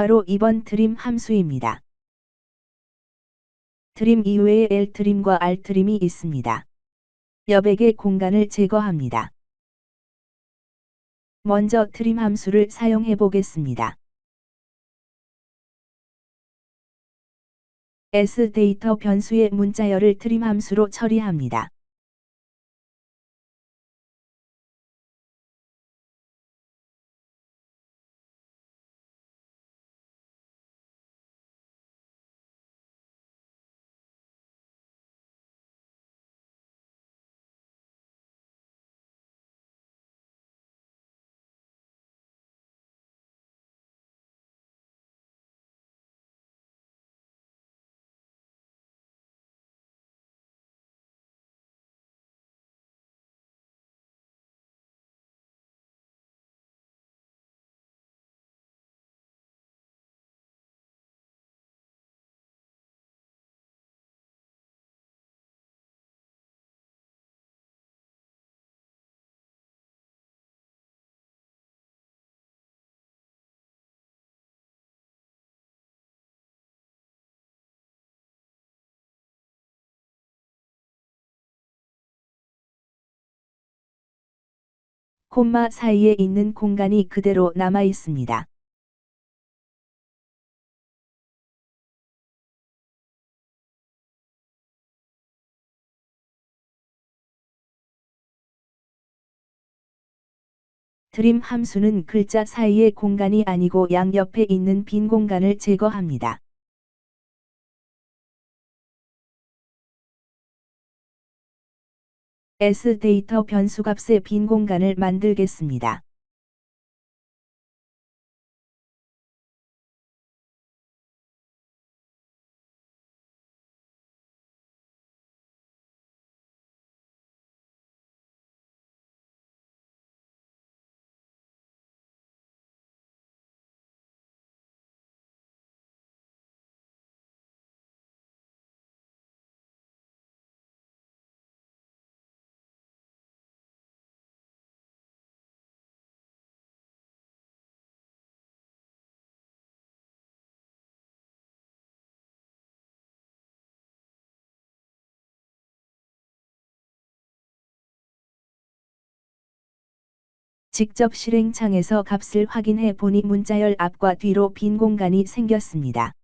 괄호 2번 트림 함수입니다. 트림 이외에 L 트림과 R 트림이 있습니다. 여백의 공간을 제거합니다. 먼저 트림 함수를 사용해 보겠습니다. S 데이터 변수의 문자열을 트림 함수로 처리합니다. 콤마 사이에 있는 공간이 그대로 남아 있습니다. 트림 함수는 글자 사이의 공간이 아니고 양옆에 있는 빈 공간을 제거합니다. S 데이터 변수값의 빈 공간을 만들겠습니다. 직접 실행창에서 값을 확인해 보니 문자열 앞과 뒤로 빈 공간이 생겼습니다.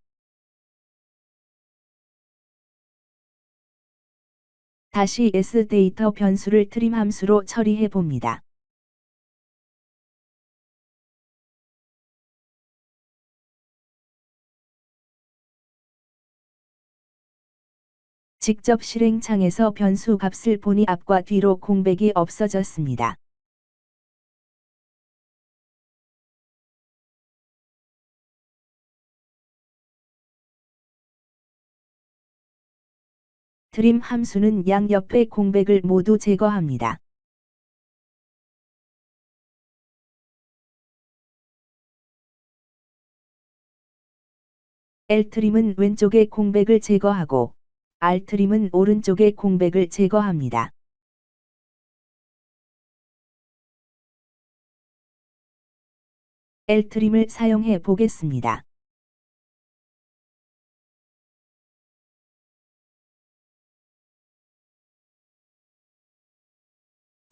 다시 S데이터 변수를 트림 함수로 처리해 봅니다. 직접 실행창에서 변수 값을 보니 앞과 뒤로 공백이 없어졌습니다. 트림 함수는 양옆의 공백을 모두 제거합니다. L트림은 왼쪽의 공백을 제거하고 R트림은 오른쪽의 공백을 제거합니다. L트림을 사용해 보겠습니다.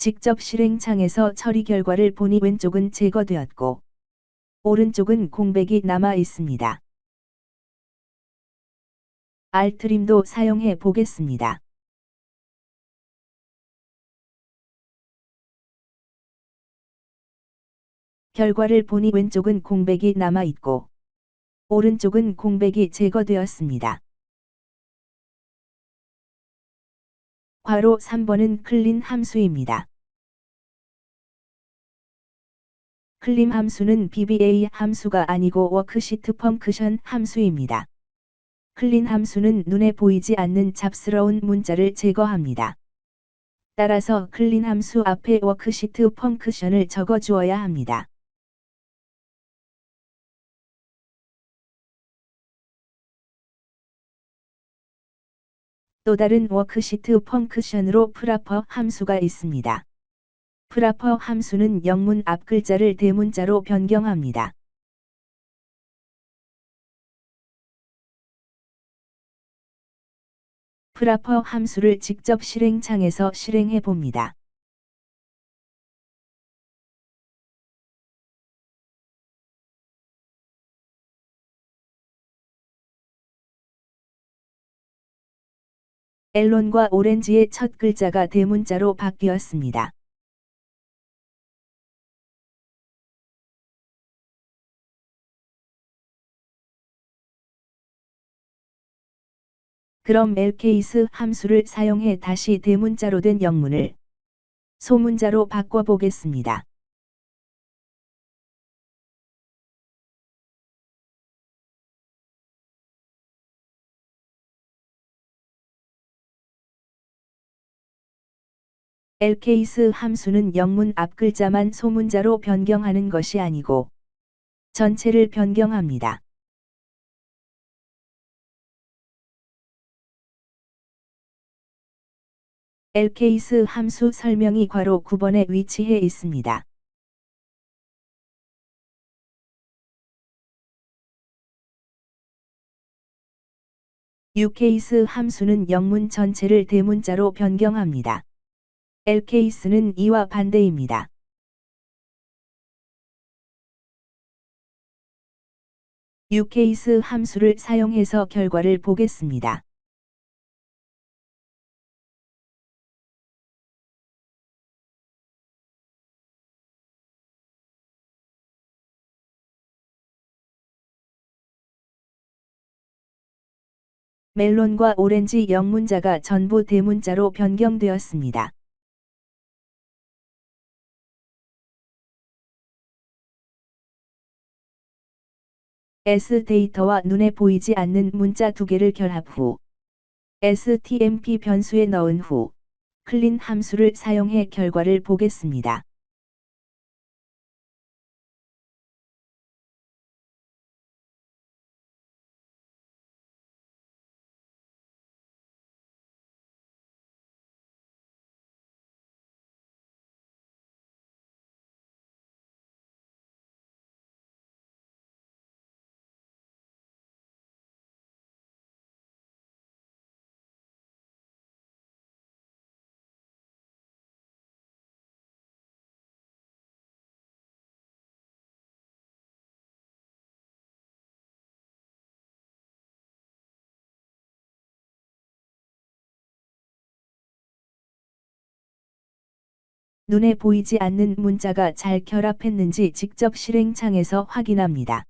직접 실행창에서 처리 결과를 보니 왼쪽은 제거되었고 오른쪽은 공백이 남아 있습니다. 알트림도 사용해 보겠습니다. 결과를 보니 왼쪽은 공백이 남아 있고 오른쪽은 공백이 제거되었습니다. 괄호 3번은 클린 함수입니다. 클림 함수는 BBA 함수가 아니고 워크시트 펑크션 함수입니다. 클린 함수는 눈에 보이지 않는 잡스러운 문자를 제거합니다. 따라서 클린 함수 앞에 워크시트 펑크션을 적어 주어야 합니다. 또 다른 워크시트 펑크션으로 프라퍼 함수가 있습니다. 프라퍼 함수는 영문 앞글자를 대문자로 변경합니다. 프라퍼 함수를 직접 실행창에서 실행해 봅니다. 앨런과 오렌지의 첫 글자가 대문자로 바뀌었습니다. 그럼 lcase 함수를 사용해 다시 대문자로 된 영문을 소문자로 바꿔보겠습니다. lcase 함수는 영문 앞글자만 소문자로 변경하는 것이 아니고 전체를 변경합니다. Lcase 함수 설명이 괄호 9번에 위치해 있습니다. ucase 함수는 영문 전체를 대문자로 변경합니다. lcase는 이와 반대입니다. ucase 함수를 사용해서 결과를 보겠습니다. 멜론과 오렌지 영문자가 전부 대문자로 변경되었습니다. S 데이터와 눈에 보이지 않는 문자 두 개를 결합 후 STMP 변수에 넣은 후 클린 함수를 사용해 결과를 보겠습니다. 눈에 보이지 않는 문자가 잘 결합했는지 직접 실행창에서 확인합니다.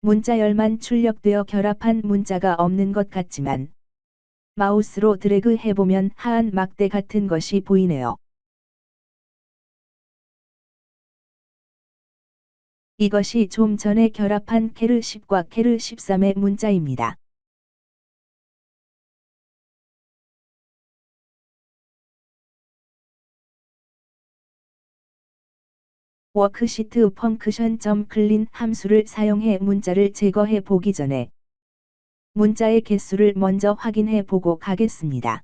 문자열만 출력되어 결합한 문자가 없는 것 같지만 마우스로 드래그 해보면 하얀 막대 같은 것이 보이네요. 이것이 좀 전에 결합한 케르 10과 케르 13의 문자입니다. 워크시트 펑크션 점 클린 함수를 사용해 문자를 제거해 보기 전에 문자의 개수를 먼저 확인해 보고 가겠습니다.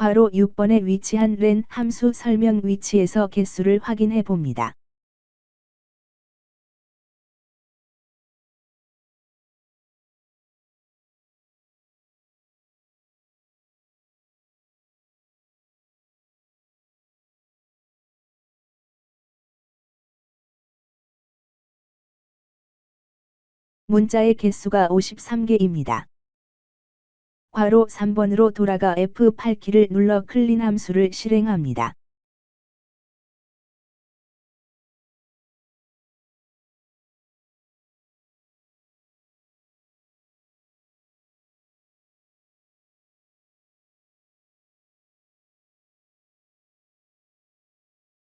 괄호 6번에 위치한 len 함수 설명 위치에서 개수를 확인해 봅니다. 문자의 개수가 53개입니다. 괄호 3번으로 돌아가 F8키를 눌러 클린 함수를 실행합니다.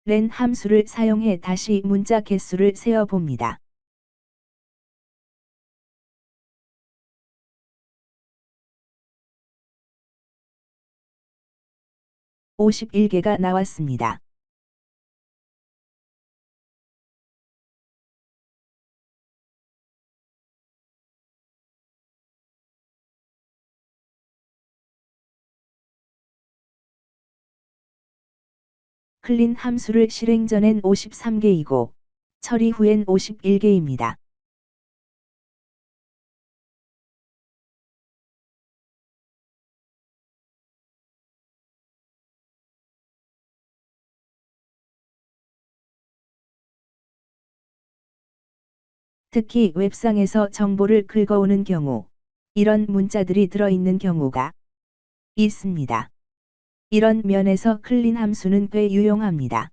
len 함수를 사용해 다시 문자 개수를 세어봅니다. 51개가 나왔습니다. 클린 함수를 실행 전엔 53개이고, 처리 후엔 51개입니다. 특히 웹상에서 정보를 긁어오는 경우 이런 문자들이 들어있는 경우가 있습니다. 이런 면에서 클린 함수는 꽤 유용합니다.